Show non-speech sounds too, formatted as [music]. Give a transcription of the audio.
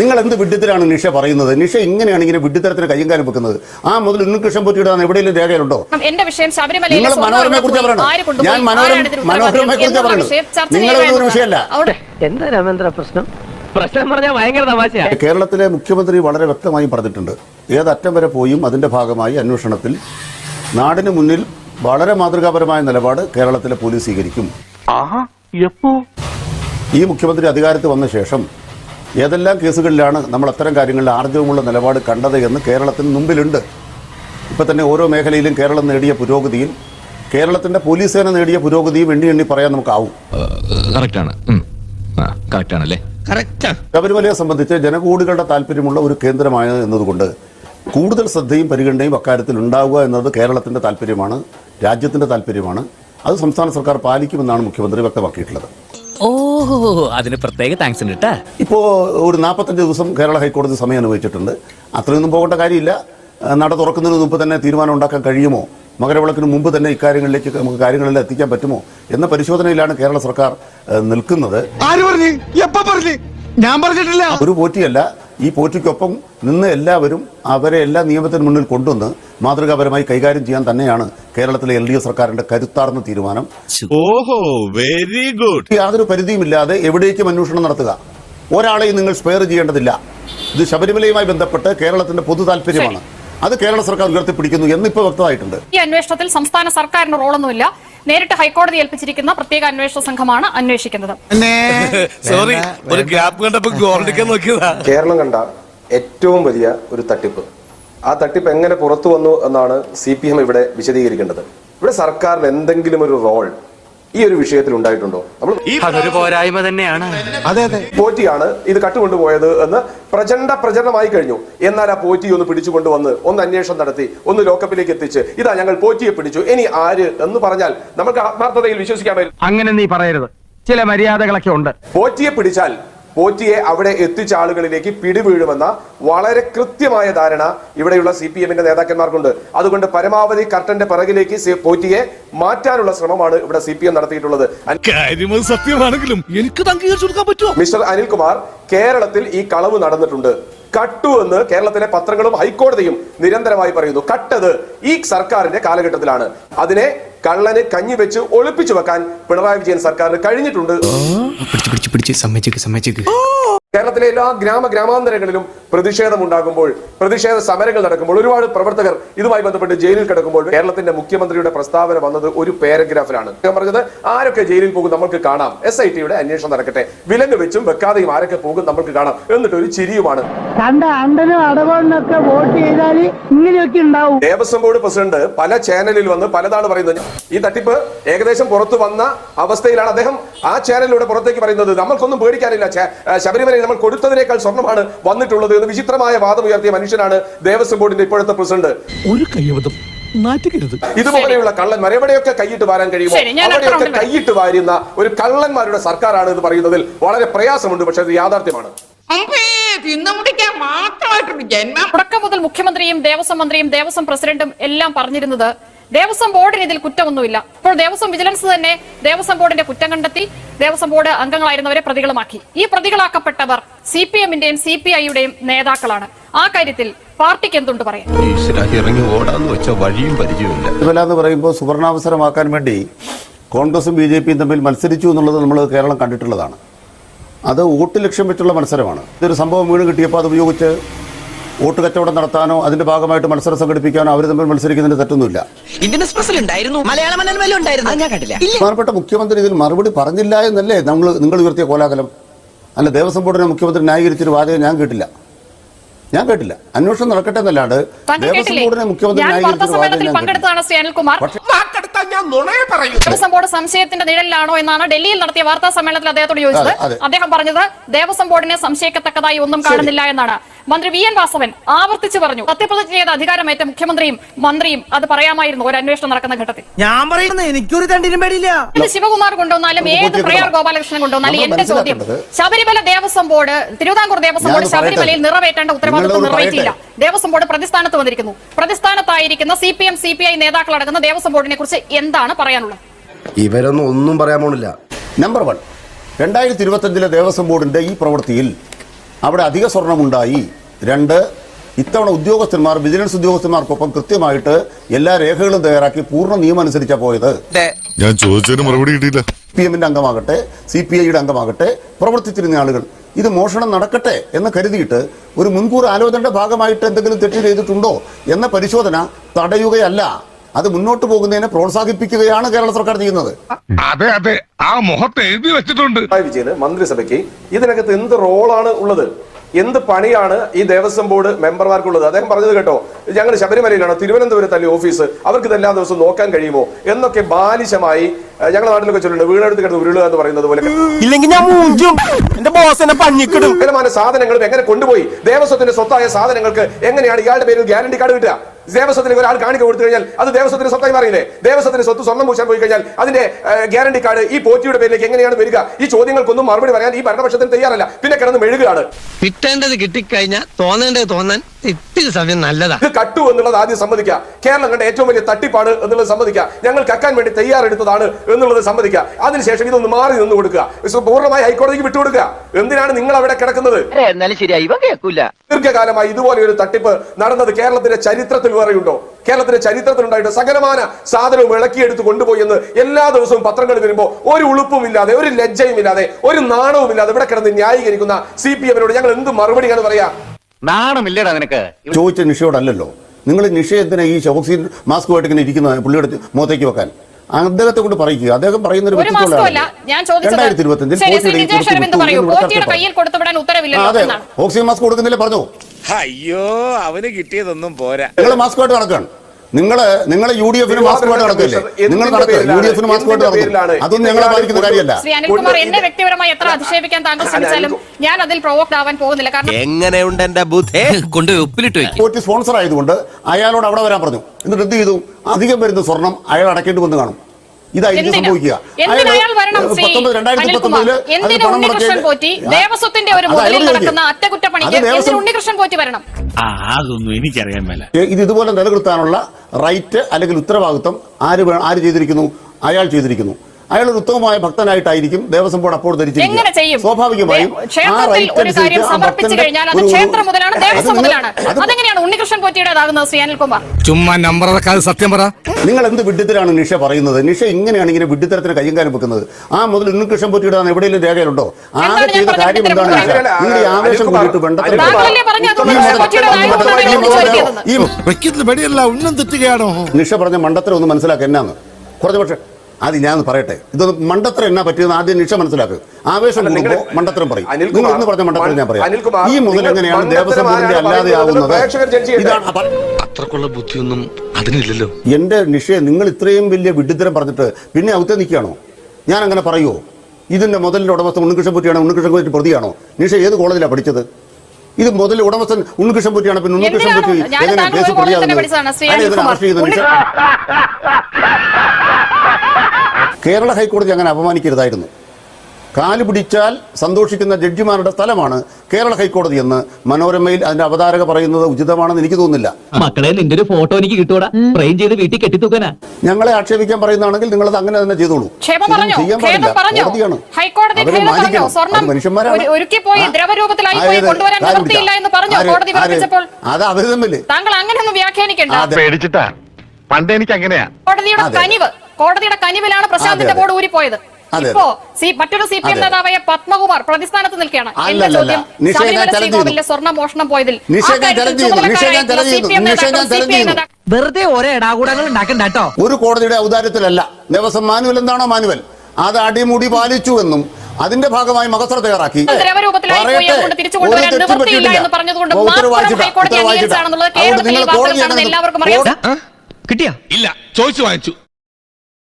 നിങ്ങൾ എന്ത് വിഡ്ഢിത്തരാണ് നിഷ പറയുന്നത്? നിഷ ഇങ്ങനെയാണ് ഇങ്ങനെ വിഡ്ഢിത്തരത്തിന് കയ്യും കാലം വെക്കുന്നത്. ആ മുതൽ ഉണ്ണികൃഷ്ണൻ പൊറ്റിയുടെ എവിടെയെങ്കിലും രേഖയിലുണ്ടോ? എന്റെ വിഷയം ശബരിമലയിലെ നിങ്ങൾ മനോരമയെ കുറിച്ച് പറയണം ഞാൻ മനോരമ മനോരമയെ കുറിച്ച് ചെയ്യേണ്ടതാണ്. വിഷയമല്ല. അവിടെ എന്താ രാമേന്ദ്ര പ്രശ്നം? പ്രശ്നം പറഞ്ഞാൽ ഭയങ്കര കേരളത്തിലെ മുഖ്യമന്ത്രി വളരെ വ്യക്തമായി പറഞ്ഞിട്ടുണ്ട്. ഏതറ്റം വരെ പോയും അതിന്റെ ഭാഗമായി അന്വേഷണത്തിൽ നാടിന് മുന്നിൽ വളരെ മാതൃകാപരമായ നിലപാട് കേരളത്തിലെ പോലീസ് സ്വീകരിക്കും. ഈ മുഖ്യമന്ത്രി അധികാരത്തിൽ വന്ന ശേഷം ഏതെല്ലാം കേസുകളിലാണ് നമ്മൾ അത്തരം കാര്യങ്ങളിൽ ആർജവമുള്ള നിലപാട് കണ്ടത് എന്ന് കേരളത്തിന് മുമ്പിലുണ്ട്. ഇപ്പോൾ തന്നെ ഓരോ മേഖലയിലും കേരളം നേടിയ പുരോഗതിയിൽ കേരളത്തിന്റെ പോലീസ് സേന നേടിയ പുരോഗതിയും എണ്ണി എണ്ണി പറയാൻ നമുക്കാവും. കറക്റ്റാണ്. കറക്റ്റാണല്ലേ? ശബരിമലയെ സംബന്ധിച്ച് ജനകൂടുകളുടെ താല്പര്യമുള്ള ഒരു കേന്ദ്രമായ എന്നതുകൊണ്ട് കൂടുതൽ ശ്രദ്ധയും പരിഗണനയും അക്കാര്യത്തിൽ ഉണ്ടാവുക എന്നത് കേരളത്തിന്റെ താല്പര്യമാണ് രാജ്യത്തിന്റെ താല്പര്യമാണ്. അത് സംസ്ഥാന സർക്കാർ പാലിക്കുമെന്നാണ് മുഖ്യമന്ത്രി വ്യക്തമാക്കിയിട്ടുള്ളത്. ഓഹോ അതിന് പ്രത്യേക താങ്ക്സ് ഉണ്ട് കേട്ടാ ഇപ്പോൾ ഒരു നാൽപ്പത്തഞ്ച് ദിവസം കേരള ഹൈക്കോടതി സമയം അനുവദിച്ചിട്ടുണ്ട്. അത്രയൊന്നും പോകേണ്ട കാര്യമില്ല. നട തുറക്കുന്നതിന് മുമ്പ് തന്നെ തീരുമാനം ഉണ്ടാക്കാൻ കഴിയുമോ? മകരവിളക്കിന് മുമ്പ് തന്നെ ഇക്കാര്യങ്ങളിലേക്ക് നമുക്ക് കാര്യങ്ങളെല്ലാം എത്തിക്കാൻ പറ്റുമോ? എന്ന പരിശോധനയിലാണ് കേരള സർക്കാർ നിൽക്കുന്നത്. ആര് പറഞ്ഞു? എപ്പോ പറഞ്ഞു? ഞാൻ പറഞ്ഞിട്ടില്ല. ഒരു പോറ്റിയല്ല. ഈ പോറ്റിക്കൊപ്പം നിന്ന് എല്ലാവരും അവരെ എല്ലാ നിയമത്തിന് മുന്നിൽ കൊണ്ടുവന്ന് മാതൃകാപരമായി കൈകാര്യം ചെയ്യാൻ തന്നെയാണ് കേരളത്തിലെ എൽ ഡി എഫ് സർക്കാരിന്റെ കരുത്താർന്ന തീരുമാനം. ഓഹോ വെരി ഗുഡ്. യാതൊരു പരിധിയുമില്ലാതെ എവിടേക്കും അന്വേഷണം നടത്തുക. ഒരാളെയും നിങ്ങൾ സ്പെയർ ചെയ്യേണ്ടതില്ല. ഇത് ശബരിമലയുമായി ബന്ധപ്പെട്ട് കേരളത്തിന്റെ പൊതു താല്പര്യമാണ്. അത് കേരള സർക്കാർ ഉയർത്തിപ്പിടിക്കുന്നു എന്നിപ്പോ വ്യക്തമായിട്ടുണ്ട്. ഈ അന്വേഷണത്തിൽ സംസ്ഥാന സർക്കാരിന്റെ റോളൊന്നുമില്ല. നേരിട്ട് ഹൈക്കോടതി ഏൽപ്പിച്ചിരിക്കുന്ന പ്രത്യേക അന്വേഷണ സംഘമാണ് അന്വേഷിക്കുന്നത്. സോറി [laughs] ഒരു ഗ്യാപ്പ് കണ്ടപ്പോ ഗോൾഡിക്കാൻ നോക്കിയതാ. കേരളം കണ്ട ഏറ്റവും വലിയ ഒരു തട്ടിപ്പ്. ആ തട്ടിപ്പ് എങ്ങനെ പുറത്തു വന്നു എന്നാണ് സി പി എം ഇവിടെ വിശദീകരിക്കേണ്ടത്. ഇവിടെ സർക്കാരിന് എന്തെങ്കിലും ഒരു റോൾ ഈ ഒരു വിഷയത്തിൽ ഉണ്ടായിട്ടുണ്ടോ? നമ്മൾ അതൊരു പോരായ്മ തന്നെയാണ്. അതെ അതെ. പോറ്റിയാണ് ഇത് കട്ടുകൊണ്ടുപോയത് എന്ന് പ്രചണ്ഡ പ്രചരണമായി കഴിഞ്ഞു. എന്നാൽ ആ പോറ്റി ഒന്ന് പിടിച്ചുകൊണ്ടുവന്ന് ഒന്ന് അന്വേഷണം നടത്തി ഒന്ന് ലോക്കപ്പിലേക്ക് എത്തിച്ച് ഇതാ ഞങ്ങൾ പോറ്റിയെ പിടിച്ചു. ഇനി ആര് എന്ന് പറഞ്ഞാൽ നമുക്ക് ആത്മാർത്ഥതയിൽ വിശ്വസിക്കാൻ പറ്റും അങ്ങനെ നീ പറയരുത്. ചില മര്യാദകളൊക്കെ ഉണ്ട്. പോറ്റിയെ പിടിച്ചാൽ പോറ്റിയെ അവിടെ എത്തിച്ച ആളുകളിലേക്ക് പിടിവീഴുമെന്ന വളരെ കൃത്യമായ ധാരണ ഇവിടെയുള്ള സി പി എമ്മിന്റെ നേതാക്കന്മാർക്കുണ്ട്. അതുകൊണ്ട് പരമാവധി കർട്ടന്റെ പിറകിലേക്ക് പോറ്റിയെ മാറ്റാനുള്ള ശ്രമമാണ് ഇവിടെ സി പി എം നടത്തിയിട്ടുള്ളത്. സത്യമാണെങ്കിലും എനിക്ക് മിസ്റ്റർ അനിൽകുമാർ കേരളത്തിൽ ഈ കളവ് നടന്നിട്ടുണ്ട്. കട്ടു എന്ന് കേരളത്തിലെ പത്രങ്ങളും ഹൈക്കോടതിയും നിരന്തരമായി പറയുന്നു. കട്ടത് ഈ സർക്കാരിന്റെ കാലഘട്ടത്തിലാണ്. അതിനെ കള്ളന് കഞ്ഞി വെച്ച് ഒളിപ്പിച്ചു വെക്കാൻ പിണറായി വിജയൻ സർക്കാരിന് കഴിഞ്ഞിട്ടുണ്ട്. പിടിച്ച് പിടിച്ച് പിടിച്ച്. സമ്മതിച്ചേക്ക് സമ്മതിച്ചേക്ക്. കേരളത്തിലെ എല്ലാ ഗ്രാമ ഗ്രാമാന്തരങ്ങളിലും പ്രതിഷേധം ഉണ്ടാകുമ്പോൾ പ്രതിഷേധ സമരങ്ങൾ നടക്കുമ്പോൾ ഒരുപാട് പ്രവർത്തകർ ഇതുമായി ബന്ധപ്പെട്ട് ജയിലിൽ കിടക്കുമ്പോൾ കേരളത്തിന്റെ മുഖ്യമന്ത്രിയുടെ പ്രസ്താവന വന്നത് ഒരു പാരഗ്രാഫിലാണ്. പറഞ്ഞത് ആരൊക്കെ ജയിലിൽ പോകും നമുക്ക് കാണാം. എസ് ഐ ടിയുടെ അന്വേഷണം നടക്കട്ടെ. വിലങ്ങ് വെച്ചും വെക്കാതെയും ആരൊക്കെ പോകും നമുക്ക് കാണാം എന്നിട്ട് ഒരു ചിരിയുമാണ്. കണ്ട അണ്ടനും അടവണ്ണൊക്കെ വോട്ട് ചെയ്താൽ ഇങ്ങനെയൊക്കെ ഉണ്ടാവും. ദേവസ്വം ബോർഡ് പ്രസിഡന്റ് പല ചാനലിൽ വന്ന് പലതാണ് പറയുന്നത്. ഈ തട്ടിപ്പ് ഏകദേശം പുറത്തു വന്ന അവസ്ഥയിലാണ് അദ്ദേഹം ആ ചാനലിലൂടെ പുറത്തേക്ക് പറയുന്നത്. നമ്മൾക്കൊന്നും പേടിക്കാനില്ല. ച- ആ, നമ്മൾ കൊടുത്തതിനേക്കാൾ സ്വർണമാണ് വന്നിട്ടുള്ളത് എന്ന് വിചിത്രമായ വാദം ഉയർത്തിയ മനുഷ്യനാണ് ദേവസ്വം ബോർഡിന്റെ ഇപ്പോഴത്തെ പ്രസിഡന്റ്. ഒരു നാറ്റുകരുത്. ഇതുപോലെയുള്ള കള്ളന്മാർ എവിടെയൊക്കെ കൈയിട്ട് വാരാൻ കഴിയുമോ? അവിടെയൊക്കെ കൈയിട്ട് വാരുന്ന ഒരു കള്ളന്മാരുടെ സർക്കാരാണ് എന്ന് പറയുന്നതിൽ വളരെ പ്രയാസമുണ്ട് പക്ഷെ അത് യാഥാർത്ഥ്യമാണ്. തുടക്കം മുതൽ മുഖ്യമന്ത്രിയും ദേവസ്വം മന്ത്രിയും ദേവസ്വം പ്രസിഡന്റും എല്ലാം പറഞ്ഞിരുന്നത് ദേവസ്വം ബോർഡിന് ഇതിൽ കുറ്റമൊന്നുമില്ല. ഇപ്പോൾ ദേവസ്വം വിജിലൻസ് തന്നെ ദേവസ്വം ബോർഡിന്റെ കുറ്റം കണ്ടെത്തി ദേവസ്വം ബോർഡ് അംഗങ്ങളായിരുന്നവരെ പ്രതികളുമാക്കി ഈ പ്രതികളാക്കപ്പെട്ടവർ സി പി എമ്മിന്റെയും സി പി ഐയുടെയും നേതാക്കളാണ്. ആ കാര്യത്തിൽ പാർട്ടിക്ക് എന്തുണ്ട് പറയാൻ? ഇറങ്ങി ഓടാന്ന് വെച്ച വഴിയും പരിചയമില്ല. ശബരിമല എന്ന് പറയുമ്പോൾ സുവർണാവസരമാക്കാൻ വേണ്ടി കോൺഗ്രസും ബി ജെ പിയും തമ്മിൽ മത്സരിച്ചു എന്നുള്ളത് നമ്മൾ കേരളം കണ്ടിട്ടുള്ളതാണ്. അത് വോട്ട് ലക്ഷ്യം വെച്ചുള്ള മത്സരമാണ്. ഇതൊരു സംഭവം വീണ് കിട്ടിയപ്പോൾ അത് ഉപയോഗിച്ച് വോട്ട് കച്ചവടം നടത്താനോ അതിന്റെ ഭാഗമായിട്ട് മത്സരം സംഘടിപ്പിക്കാനോ അവർ തമ്മിൽ മത്സരിക്കുന്നതിന് തെറ്റൊന്നുമില്ല. ഇന്ത്യൻ എക്സ്പ്രസിൽ ഉണ്ടായിരുന്നു? മലയാള ഉണ്ടായിരുന്നു. ഞാൻ കണ്ടില്ല. ബഹുമാനപ്പെട്ട മുഖ്യമന്ത്രി ഇതിൽ മറുപടി പറഞ്ഞില്ല എന്നല്ലേ നമ്മൾ നിങ്ങൾ ഉയർത്തിയ കോലാഹലം? അല്ല ദേവസ്വം ബോർഡിനെ മുഖ്യമന്ത്രി ന്യായീകരിച്ചൊരു വാചകം ഞാൻ കേട്ടില്ല. ഞാൻ കേട്ടില്ല. അന്വേഷണം നടക്കട്ടെ എന്നല്ലാണ്ട് ദേവസ്വം ബോർഡിനെ മുഖ്യമന്ത്രി ന്യായീകരിച്ചൊരു വാചകം ഞാൻ കേട്ടില്ല. ദേവസ്വം ബോർഡ് സംശയത്തിന്റെ നിഴലിലാണോ എന്നാണ് ഡൽഹിയിൽ നടത്തിയ വാർത്താ സമ്മേളനത്തിൽ അദ്ദേഹത്തോട് ചോദിച്ചത്. അദ്ദേഹം പറഞ്ഞത് ദേവസ്വം ബോർഡിനെ സംശയിക്കത്തക്കതായി ഒന്നും കാണുന്നില്ല എന്നാണ്. മന്ത്രി വി എൻ വാസവൻ ആവർത്തിച്ചു പറഞ്ഞു. സത്യപ്രതിജ്ഞ ചെയ്ത അധികാരമേറ്റ മുഖ്യമന്ത്രിയും മന്ത്രിയും അത് പറയാമായിരുന്നു ഒരു അന്വേഷണം നടക്കുന്ന ഘട്ടത്തിൽ. ഞാൻ പറയുന്നത് എനിക്കൊരു തണ്ടിനും പേടിയില്ല. ശിവകുമാർ കൊണ്ടുവന്നാലും ഏത്. പ്രയാർ ഗോപാലകൃഷ്ണൻ കൊണ്ടുവന്നാലും എന്റെ ചോദ്യം ശബരിമല ദേവസ്വം ബോർഡ് തിരുവിതാംകൂർ ദേവസ്വം ബോർഡ് ശബരിമലയിൽ നിറവേറ്റേണ്ട ഉത്തരവാദിത്വം നിറവേറ്റിയില്ല. ദേവസ്വം ബോർഡ് പ്രതിസ്ഥാനത്ത് വന്നിരിക്കുന്നു. പ്രതിസ്ഥാനത്തായിരിക്കുന്ന C P M C P I നേതാക്കളടങ്ങുന്ന Devaswom ബോർഡിനെ കുറിച്ച് എന്താണ് പറയാനുള്ളത്? ഇവരൊന്നും ഒന്നും പറയാൻ പോണില്ല. നമ്പർ വൺ രണ്ടായിരത്തി ഇരുപത്തഞ്ചിലെ ദേവസ്വം ബോർഡിന്റെ ഈ പ്രവൃത്തിയിൽ അവിടെ അധിക സ്വർണമുണ്ടായി. രണ്ട് ഇത്തവണ ഉദ്യോഗസ്ഥന്മാർ വിജിലൻസ് ഉദ്യോഗസ്ഥന്മാർക്കൊപ്പം കൃത്യമായിട്ട് എല്ലാ രേഖകളും തയ്യാറാക്കി പൂർണ നിയമം അനുസരിച്ചാ പോയത് ഞാൻ ചോദിച്ചതിന് മറുപടി കിട്ടിയില്ല. പി എമ്മിന്റെ അംഗമാകട്ടെ സി പി ഐയുടെ അംഗമാകട്ടെ പ്രവർത്തിച്ചിരുന്ന ആളുകൾ ഇത് മോഷണം നടക്കട്ടെ എന്ന് കരുതിയിട്ട് ഒരു മുൻകൂർ ആലോചനയുടെ ഭാഗമായിട്ട് എന്തെങ്കിലും തെറ്റ് ചെയ്തിട്ടുണ്ടോ എന്ന പരിശോധന തടയുകയല്ല. അത് മുന്നോട്ട് പോകുന്നതിനെ പ്രോത്സാഹിപ്പിക്കുകയാണ് കേരള സർക്കാർ ചെയ്യുന്നത്. അതെ അതെ. ആ മുഖത്ത് എഴുതി വെച്ചിട്ടുണ്ട്. മന്ത്രിസഭയ്ക്ക് ഇതിനകത്ത് എന്ത് റോളാണ് ഉള്ളത്? എന്ത് പണിയാണ് ഈ ദേവസ്വം ബോർഡ് മെമ്പർമാർക്കുള്ളത്? അദ്ദേഹം പറഞ്ഞത് കേട്ടോ ഞങ്ങൾ ശബരിമലയിലാണ് തിരുവനന്തപുരത്തല്ലേ ഓഫീസ്? അവർക്ക് ഇത് എല്ലാ ദിവസവും നോക്കാൻ കഴിയുമോ? എന്നൊക്കെ ബാലിശമായി ഞങ്ങളുടെ നാട്ടിലൊക്കെ ചൊല്ലുന്നുണ്ട് വീടെടുത്ത് കിടന്ന് ഉരുളുക എന്ന് പറയുന്നത് പോലെ. ഇല്ലെങ്കിൽ ഞാൻ എന്റെ ബോസ് എന്നെ പഞ്ഞിക്കിടും. സാധനങ്ങളും എങ്ങനെ കൊണ്ടുപോയി? ദേവസ്വത്തിന്റെ സ്വത്തായ സാധനങ്ങൾക്ക് എങ്ങനെയാണ് ഇയാളുടെ പേരിൽ ഗ്യാരണ്ടി കാർഡ് കിട്ടുക? ദേവസ്വത്തിന് ഒരാൾ കാണിക്ക കൊടുത്തു കഴിഞ്ഞാൽ അത് ദേവസ്വത്തിന് സ്വത്തായി മാറിയില്ലേ? ദേവസ്വത്തിന് സ്വത്ത് സ്വർണം പൂശാൻ പോയി കഴിഞ്ഞാൽ അതിന്റെ ഗ്യാരണ്ടി കാർഡ് ഈ പോറ്റിയുടെ പേരിലേക്ക് എങ്ങനെയാണ് വരിക? ഈ ചോദ്യങ്ങൾക്കൊന്നും മറുപടി പറയാൻ ഈ ഭരണപക്ഷത്തിന് തയ്യാറല്ല. പിന്നെ കിടന്ന് മെഴുകുകയാണ്. കിട്ടേണ്ടത് കിട്ടിക്കഴിഞ്ഞാൽ തോന്നേണ്ടത് തോന്നാൻ ഇത്തിരി സമയം നല്ലതാ. ഇത് കട്ടു എന്നുള്ളത് ആദ്യം സമ്മതിക്കുക. കേരളം കണ്ട ഏറ്റവും വലിയ തട്ടിപ്പാണ് എന്നുള്ളത് സമ്മതിക്കുക. ഞങ്ങൾ കക്കാൻ വേണ്ടി തയ്യാറെടുത്തതാണ് എന്നുള്ളത് സമ്മതിക്കുക. അതിനുശേഷം ഇതൊന്ന് മാറി നിന്ന് കൊടുക്കുക. പൂർണമായി ഹൈക്കോടതിക്ക് വിട്ടുകൊടുക്കുക എന്തിനാണ് നിങ്ങൾ അവിടെ കിടക്കുന്നത്? ദീർഘകാലമായി ഇതുപോലെ ഒരു തട്ടിപ്പ് നടന്നത് കേരളത്തിന്റെ ചരിത്രത്തിൽ വേറെയുണ്ടോ കേരളത്തിന്റെ ചരിത്രത്തിലുണ്ടായിട്ട് സകലമാന സാധനവും ഇളക്കിയെടുത്ത് കൊണ്ടുപോയി എന്ന് എല്ലാ ദിവസവും പത്രങ്ങളിൽ വരുമ്പോൾ ഒരു ഉളുപ്പും ഇല്ലാതെ ഒരു ലജ്ജയും ഇല്ലാതെ ഒരു നാണവും ഇല്ലാതെ ഇവിടെ കിടന്ന് ന്യായീകരിക്കുന്ന സി പി എമ്മിനോട് ഞങ്ങൾ എന്ത് മറുപടിയാണ് പറയാ? നാണമില്ലടാ നിനക്ക്. ചോദിച്ച നിഷയോടല്ലോ നിങ്ങൾ നിഷ എന്തിനാ ഈ ഓക്സിജൻ മാസ്കുമായിട്ട് ഇങ്ങനെ ഇരിക്കുന്നത് പുള്ളിയുടെ മുഖത്തേക്ക് വെക്കാൻ. അദ്ദേഹത്തെ കൊണ്ട് പറയിക്കുക. അദ്ദേഹം പറയുന്ന ഒരു ഒരു ഞാൻ ചോദിച്ചത് രണ്ടായിരത്തി ഈ എന്നാണ്. ഓക്സിജൻ മാസ്ക് കൊടുക്കുന്നില്ല? പറഞ്ഞു. അയ്യോ അവന് കിട്ടിയതൊന്നും പോരാ. നിങ്ങൾ മാസ്കുമായിട്ട് നടക്കുകയാണ്. നിങ്ങൾ നിങ്ങളെ യു ഡി എഫിന് മാസ്കുമായിട്ട് നടക്കില്ലേ നിങ്ങൾ നടക്കുക യു ഡി എഫിന് മാസ്കുമായിട്ട് നടക്കും. അതൊന്നും ഞങ്ങളെ ബാധിക്കുന്ന കാര്യമല്ല. എന്നെ വ്യക്തിപരമായി എത്ര അധിക്ഷേപിക്കാൻ താങ്കൾ ശ്രമിച്ചാലും ഞാൻ അതിൽ പ്രൊവോക്ഡ് ആവാൻ പോകുന്നില്ല. കാരണം എങ്ങനെയുണ്ട് എന്റെ ബുദ്ധി? കൊണ്ട് ഉപ്പിലിട്ട് വെക്കും. പോറ്റി സ്പോൺസർ ആയതുകൊണ്ട് അയാളോട് അവിടെ വരാൻ പറഞ്ഞു. എന്നിട്ട് എന്ത് ചെയ്തു? അധികം വരുന്ന സ്വർണം അയാൾ അടക്കേണ്ടി വന്ന് കാണും. ഇതായിരിക്കും? സംഭവിക്കുക. ദേവസ്വത്തിന്റെ ഒരു മുതലിൽ നടക്കുന്ന. അറ്റകുറ്റപ്പണിക്ക് ഉണ്ണികൃഷ്ണൻ പോറ്റി വരണം. അതൊന്നും എനിക്കറിയാൻ മേല. ഇത് ഇതുപോലെ നിലനിർത്താനുള്ള റൈറ്റ് അല്ലെങ്കിൽ ഉത്തരവാദിത്വം ആര് ആര് ചെയ്തിരിക്കുന്നു? അയാൾ ചെയ്തിരിക്കുന്നു. അയാൾ ഒരു ഉത്തമമായ ഭക്തനായിട്ടായിരിക്കും ദേവസ്വം ബോർഡ് അപ്പോൾ ധരിച്ചിരിക്കും ചെയ്യും? സ്വാഭാവികമായും ചുമ്മാ നമ്പർ സത്യം പറ. നിങ്ങൾ എന്ത് വിഡ്ഢിത്തരാണ് നിഷ പറയുന്നത്? നിഷ ഇങ്ങനെയാണ് ഇങ്ങനെ വിഡ്ഢിത്തരത്തിന് കയ്യങ്കാരം വെക്കുന്നത്. ആ മുതൽ ഉണ്ണികൃഷ്ണൻ പൊറ്റിയുടെ എവിടെയെങ്കിലും രേഖയിലുണ്ടോ എന്താണ് ആകെ ചെയ്ത കാര്യം എന്താണ് നിഷ? നിങ്ങൾ ഈ ആവേശം കൂടിയിട്ട് തെറ്റുകയാണോ? നിഷ പറഞ്ഞ മണ്ടത്തരം ഒന്ന് മനസ്സിലാക്കുക എന്നാന്ന്. കുറച്ച് പക്ഷേ അത് ഞാൻ പറയട്ടെ? ഇതൊന്ന് മണ്ടത്തരം എന്നാ പറ്റിയെന്ന് ആദ്യം നിഷ മനസ്സിലാക്കുക ആവേശം കൂടുമ്പോൾ മണ്ടത്തരം പറയും. നിങ്ങൾ ഇന്ന് പറഞ്ഞ മണ്ടത്തരം ഞാൻ പറയാം. ഈ മുതൽ എങ്ങനെയാണ് ദേവസ്വം ബോർഡിന്റെ അല്ലാതെ ആവുന്നത്. ഇതാണ് അത്രക്കുള്ള ബുദ്ധിയൊന്നും അതിനില്ലല്ലോ. എന്റെ നിഷയെ നിങ്ങൾ ഇത്രയും വലിയ വിഡിത്തരം പറഞ്ഞിട്ട് പിന്നെ അവത്തെ നിൽക്കുകയാണോ? ഞാൻ അങ്ങനെ പറയുമോ ഇതിന്റെ മുതലിന്റെ ഉടമസ്ഥൻ ഉണ്ണികൃഷ്ണൻ പൂറ്റിയാണ് ഉണ്ണികൃഷ്ണൻ പൊറ്റി പ്രതിയാണോ? നിഷ ഏത് കോളേജിലാണ് പഠിച്ചത്? ഇത് മുതൽ ഉടമസ്ഥൻ ഉണ്ണികൃഷ്ണൻ പൂറ്റിയാണ് പിന്നെ ഉണ്ണികൃഷ്ണൻ പൂറ്റി എങ്ങനെയാണ് എങ്ങനെ കേസ് പ്രതിയാകുന്നത്. അറസ്റ്റ് നിഷ [laughs] കേരള ഹൈക്കോടതി അങ്ങനെ അപമാനിക്കരുതായിരുന്നു. കാൽ പിടിച്ചാൽ സന്തോഷിക്കുന്ന ജഡ്ജിമാരുടെ സ്ഥലമാണ് കേരള ഹൈക്കോടതി എന്ന് മനോരമയിൽ അതിന്റെ അവതാരക പറയുന്നത് ഉചിതമാണെന്ന് എനിക്ക് തോന്നുന്നില്ല. മക്കളെ നിന്റെ ഒരു ഫോട്ടോ എനിക്ക് കിട്ടൂടാ. ഫ്രെയിം ചെയ്ത് വീട്ടിൽ കെട്ടിത്തൂക്കാനാ. ഞങ്ങളെ ആക്ഷേപിക്കാൻ പറയുന്നതാണെങ്കിൽ നിങ്ങളത് അങ്ങനെ തന്നെ ചെയ്തോളൂ. ചെയ്യാൻ പാടില്ല. പറഞ്ഞോ? കോടതിയാണ്. അവരെ മാനിക്കണം. മനുഷ്യന്മാരാണ്. ഒരുക്കി പോയി ആ. ദ്രവരൂപത്തിലായി പോയി കൊണ്ടുവരാൻ ആര് എന്ന് പറഞ്ഞോ? കോടതി ആര് അത് അവർ തമ്മിൽ. പേടിച്ചിട്ടാ. പണ്ട് എനിക്ക് അങ്ങനെയാ കോടതിയുടെ. കനിവ്. കോടതിയുടെ കനിവിലാണ് പ്രശാന്തിന്റെ ബോർഡ് ഊരിപ്പോയത്. ഇപ്പോ സി മറ്റൊരു സി പി എം നേതാവായ പത്മകുമാർ പ്രതിസ്ഥാനത്ത് നിൽക്കുകയാണ്. എന്റെ ചോദ്യം നിഷേധം ശബരിമല ചലഞ്ച് ശ്രീകോവിലെ സ്വർണ മോഷണം പോയതിൽ വെറുതെ ഒരേ ഇടാകൂടങ്ങൾ ഉണ്ടാക്കണ്ട കേട്ടോ. ഒരു കോടതിയുടെ ഔദാര്യത്തിലല്ല. ദിവസം മാനുവൽ എന്താണോ മാനുവൽ. അത് അടിമുടി പാലിച്ചു എന്നും അതിന്റെ ഭാഗമായി മകസർ തയ്യാറാക്കി. കിട്ടിയാ? ഇല്ല ചോദിച്ചു വാങ്ങിച്ചു.